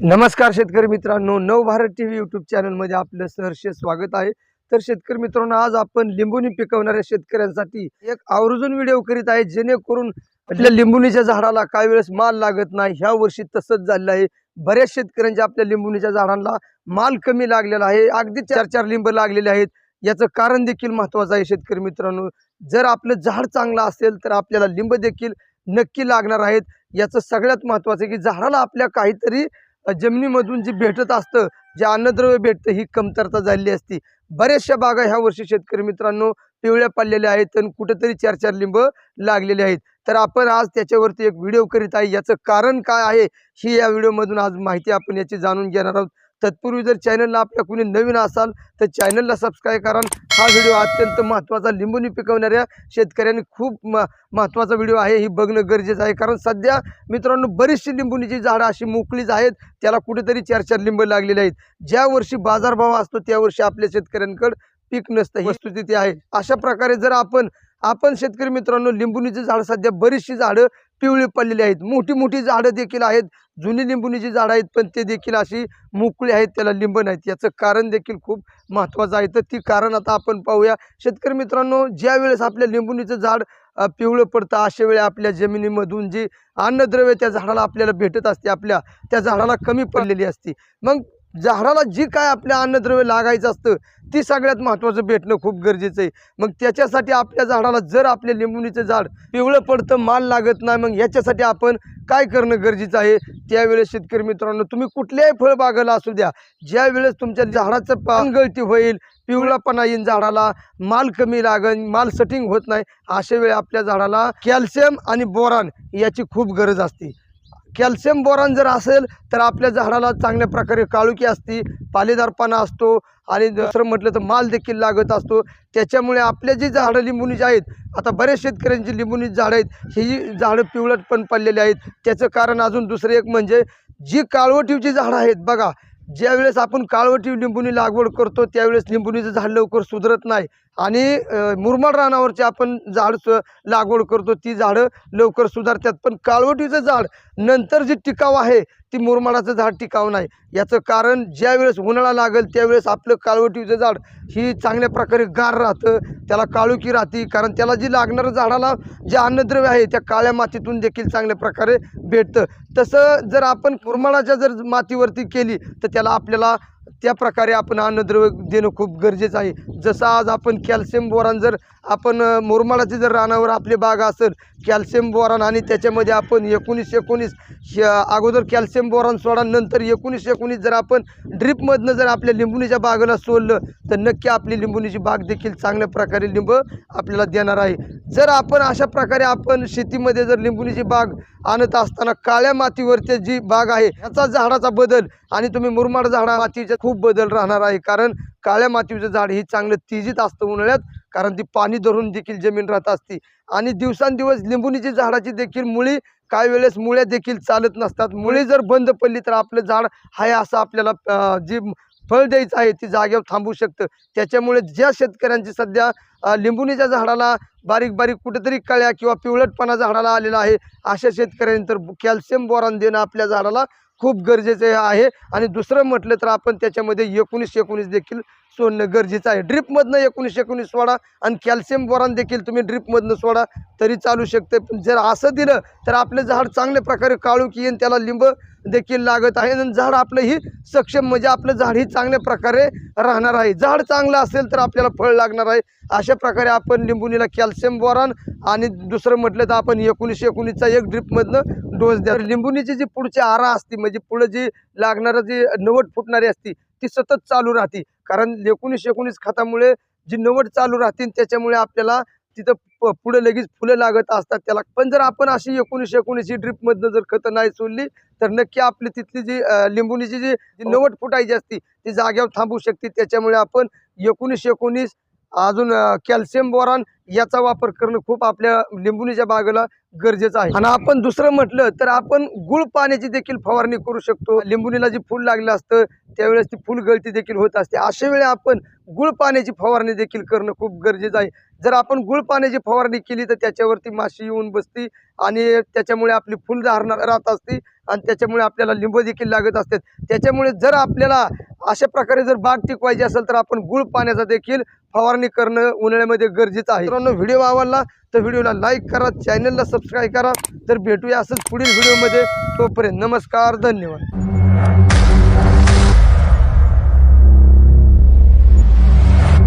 नमस्कार शेतकरी मित्रांनो नव भारत टी व्ही यूट्यूब चॅनलमध्ये आपलं सहर्ष स्वागत आहे. तर शेतकरी मित्रांनो आज आपण लिंबुनी पिकवणाऱ्या शेतकऱ्यांसाठी एक आवर्जून व्हिडिओ करीत आहे जेणेकरून आपल्या लिंबुनीच्या झाडाला काही वेळेस माल लागत नाही. ह्या वर्षी तसंच झालेलं आहे. बऱ्याच शेतकऱ्यांच्या आपल्या लिंबुनीच्या झाडांना माल कमी लागलेला आहे. अगदी चार चार लिंब लागलेले आहेत. याचं कारण देखील महत्वाचं आहे शेतकरी मित्रांनो. जर आपलं झाड चांगलं असेल तर आपल्याला लिंब देखील नक्की लागणार आहेत. याचं सगळ्यात महत्वाचं आहे की झाडाला आपल्या काहीतरी जमिनीमधून जे भेटत असतं जे अन्नद्रव्य भेटतं ही कमतरता झालेली असती. बऱ्याचशा बागा ह्या वर्षी शेतकरी मित्रांनो पिवळ्या पडलेल्या आहेत आणि कुठेतरी चार चार लिंब लागलेले आहेत. तर आपण आज त्याच्यावरती एक व्हिडिओ करीत आहे. याचं कारण काय आहे ही या व्हिडिओमधून आज माहिती आपण याची जाणून घेणार आहोत. तत्पूर्वी जर चॅनलला आपल्या कुणी नवीन असाल तर चॅनलला सबस्क्राईब करा हा व्हिडिओ अत्यंत महत्त्वाचा लिंबूनी पिकवणाऱ्या शेतकऱ्यांनी खूप म महत्त्वाचा व्हिडिओ आहे. ही बघणं गरजेचं आहे. कारण सध्या मित्रांनो बरीचशी लिंबुनीची झाडं अशी मोकळीच आहेत. त्याला कुठेतरी चार चार लिंब लागलेले आहेत. ज्या वर्षी बाजारभाव असतो त्या वर्षी आपल्या शेतकऱ्यांकडे पीक नसतं. ही वस्तुस्थिती आहे. अशा प्रकारे जर आपण आपण शेतकरी मित्रांनो लिंबुनीची झाडं सध्या बरीचशी झाडं पिवळी पडलेली आहेत. मोठी मोठी झाडं देखील आहेत. जुनी लिंबुनीची झाडं आहेत पण ते देखील अशी मोकळी आहेत त्याला लिंब नाहीत. याचं कारण देखील खूप महत्त्वाचं आहे. तर ती कारण आता आपण पाहूया. शेतकरी मित्रांनो ज्या वेळेस आपल्या लिंबुनीचं झाड पिवळं पडतं अशा वेळी आपल्या जमिनीमधून जी अन्नद्रव्य त्या झाडाला आपल्याला भेटत असते आपल्या त्या झाडाला कमी पडलेली असते. मग झाडाला जी काय आपल्या अन्नद्रव्य लागायचं असतं ती सगळ्यात महत्त्वाचं भेटणं खूप गरजेचं आहे. मग त्याच्यासाठी आपल्या झाडाला जर आपल्या लिंबुणीचं झाड पिवळं पडतं माल लागत नाही मग याच्यासाठी आपण काय करणं गरजेचं आहे? त्यावेळेस शेतकरी मित्रांनो तुम्ही कुठल्याही फळबागाला असू द्या. ज्यावेळेस तुमच्या झाडाचं पानगळती होईल पिवळापणा येईन झाडाला माल कमी लागन माल सटिंग होत नाही अशा वेळी आपल्या झाडाला कॅल्शियम आणि बोरान याची खूप गरज असते. कॅल्शियम बोरान जर असेल तर आपल्या झाडाला चांगल्या प्रकारे काळुकी असते पालेदारपणा असतो आणि दुसरं म्हटलं तर माल देखील लागत असतो. त्याच्यामुळे आपल्या जी झाडं लिंबुनीची आहेत आता बऱ्याच शेतकऱ्यांची लिंबुनीची झाडं आहेत ही झाडं पिवळट पण पडलेली आहेत. त्याचं कारण अजून दुसरं एक म्हणजे जी काळवटीची झाडं आहेत बघा ज्यावेळेस आपण काळवटी लिंबुनी लागवड करतो त्यावेळेस लिंबुनीचं झाड लवकर सुधरत नाही. आणि मुरमाड रानावरचे आपण झाड लागवड करतो ती झाडं लवकर सुधारतात. पण काळवटीचं झाड नंतर जी टिकाव आहे ती मुरमाडाचं झाड टिकाव नाही. याचं कारण ज्यावेळेस उन्हाळा लागेल त्यावेळेस आपलं काळवटीचं झाड ही चांगल्या प्रकारे गार राहतं. त्याला काळुकी राहते कारण त्याला जी लागणारं झाडाला जे अन्नद्रव्य आहे त्या काळ्या मातीतून देखील चांगल्या प्रकारे भेटतं. तसं जर आपण मुरमाडाच्या जर मातीवरती केली तर त्याला आपल्याला त्या प्रकारे आपण अन्नद्रव्य देणं खूप गरजेचं आहे. जसं आज आपण कॅल्शियम बोरान जर आपण मुरमाडाचे जर रानावर आपली बाग असेल कॅल्शियम बोरान आणि त्याच्यामध्ये आपण एकोणीस एकोणीस श- अगोदर कॅल्शियम बोरान सोडा नंतर एकोणीस एकोणीस जर आपण ड्रीपमधनं जर आपल्या लिंबुणीच्या बागेला सोडलं तर नक्की आपली लिंबुणीची बाग देखील चांगल्या प्रकारे लिंब आपल्याला देणार आहे. जर आपण अशा प्रकारे आपण शेतीमध्ये जर लिंबुणीची बाग आणत असताना काळ्या मातीवरची जी बाग आहे ह्याचा झाडाचा बदल आणि तुम्ही मुरमाड झाडा मातीचा खूप बदल राहणार आहे. कारण काळ्या मातीचं झाड ही चांगलं तेजीत असतं उन्हाळ्यात कारण ती पाणी धरून देखील जमीन राहत असते. आणि दिवसांदिवस लिंबुनीची झाडाची देखील मुळी काही वेळेस मुळ्या देखील चालत नसतात. मुळी जर बंद पडली तर आपलं झाड आहे असं आपल्याला जी फळ द्यायचं आहे ती जागेवर थांबू शकतं. त्याच्यामुळे ज्या शेतकऱ्यांची सध्या अं, लिंबुनीच्या झाडाला बारीक बारीक कुठेतरी कळ्या किंवा पिवळटपणा झाडाला आलेला आहे अशा शेतकऱ्यांनी तर कॅल्शियम बोरान देणं आपल्या झाडाला खूप गरजेचं आहे. आणि दुसरं म्हटलं तर आपण त्याच्यामध्ये एकोणीस एकोणीस देखील सोडणं गरजेचं आहे. ड्रीपमधनं एकोणीस एकोणीस सोडा आणि कॅल्शियम बोरान देखील तुम्ही ड्रीपमधनं सोडा तरी चालू शकते पण जर असं दिलं तर आपलं झाड चांगल्या प्रकारे काळू की येईन त्याला लिंब देखील लागत आहे. आणि झाड आपलं ही सक्षम म्हणजे आपलं झाड ही चांगल्या प्रकारे राहणार आहे. झाड चांगलं असेल तर आपल्याला फळ लागणार आहे. अशा प्रकारे आपण लिंबुनीला कॅल्शियम बोरान आणि दुसरं म्हटलं तर आपण एकोणीसशे एकोणीसचा एक ड्रिपमधनं डोस द्या. लिंबुनीची जी पुढची आरा असते म्हणजे पुढं जी लागणारं जी नवट फुटणारी असती ती सतत चालू राहते. कारण एकोणीस एकोणीस खतामुळे जी नवट चालू राहते त्याच्यामुळे आपल्याला तिथं प- पुढे लगेच फुलं लागत असतात. त्याला पण जर आपण अशी एकोणीस एकोणीस ही ड्रिपमधनं जर खतं नाही सोडली तर नक्की आपली तिथली जी अं, लिंबुनीची जी जी नवट फुटायची असती ती जाग्यावर थांबू शकते. त्याच्यामुळे आपण एकोणीस एकोणीस अजून कॅल्शियम बोरान याचा वापर करणं खूप आपल्या लिंबुनीच्या बागेला गरजेचं आहे. आणि आपण दुसरं म्हटलं तर आपण गुळ पाण्याची देखील फवारणी करू शकतो. लिंबुनीला जी फुल लागलं असतं त्यावेळेस ती फुल गळती देखील होत असते. अशा वेळी आपण गुळ पाण्याची फवारणी देखील करणं खूप गरजेचं आहे. जर आपण गुळ पाण्याची फवारणी केली तर त्याच्यावरती माशी येऊन बसती आणि त्याच्यामुळे आपली फुलधारणा राहत असते आणि त्याच्यामुळे आपल्याला लिंबू देखील लागत असतात. त्याच्यामुळे जर आपल्याला अशा प्रकारे जर बाग टिकवायची असेल तर आपण गुळ पाण्याचा देखील फवारणी करणं उन्हाळ्यामध्ये गरजेचं आहे. मित्रांनो व्हिडिओ आवडला तर व्हिडिओला लाईक करा चॅनलला सबस्क्राईब करा. तर भेटूया असंच पुढील व्हिडिओमध्ये. तोपर्यंत नमस्कार धन्यवाद.